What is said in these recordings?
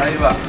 あいわ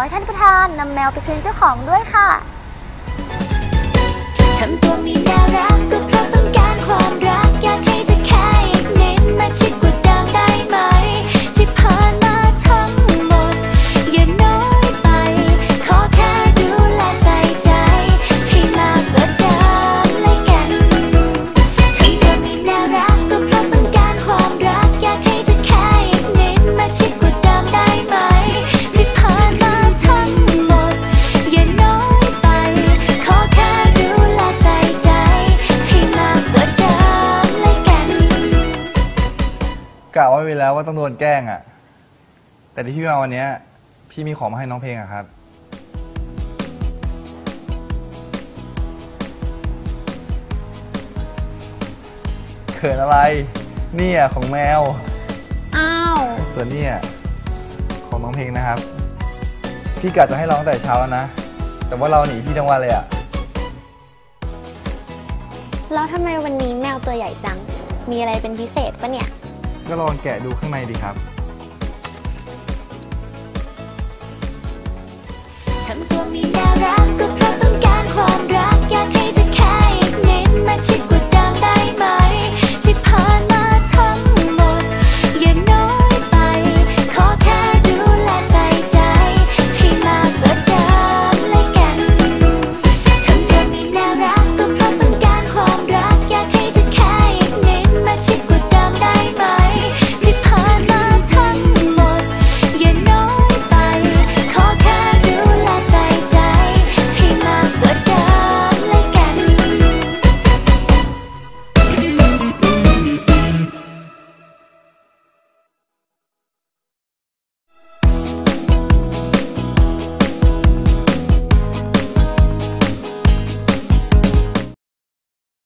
ให้ท่านประธานนำแมวไปคืนเจ้าของด้วยค่ะ ทำตัวมีน่ารักก็เพราะต้องการความรัก กะไว้ไว้แล้วว่าต้องโดนแกล้งอะแต่ที่พี่มาวันนี้พี่มีของมาให้น้องเพลงอะครับ เขินอะไร เนี่ยของแมว อ้าว ส่วนเนี่ยของน้องเพลงนะครับ พี่กะจะให้ร้องแต่เช้านะ แต่ว่าเราหนีพี่ทั้งวันเลยอะแล้วทำไมวันนี้แมวตัวใหญ่จัง มีอะไรเป็นพิเศษปะเนี่ย ก็ลองแกะดูข้างในดีครับ ฉันก็มีน่รักก็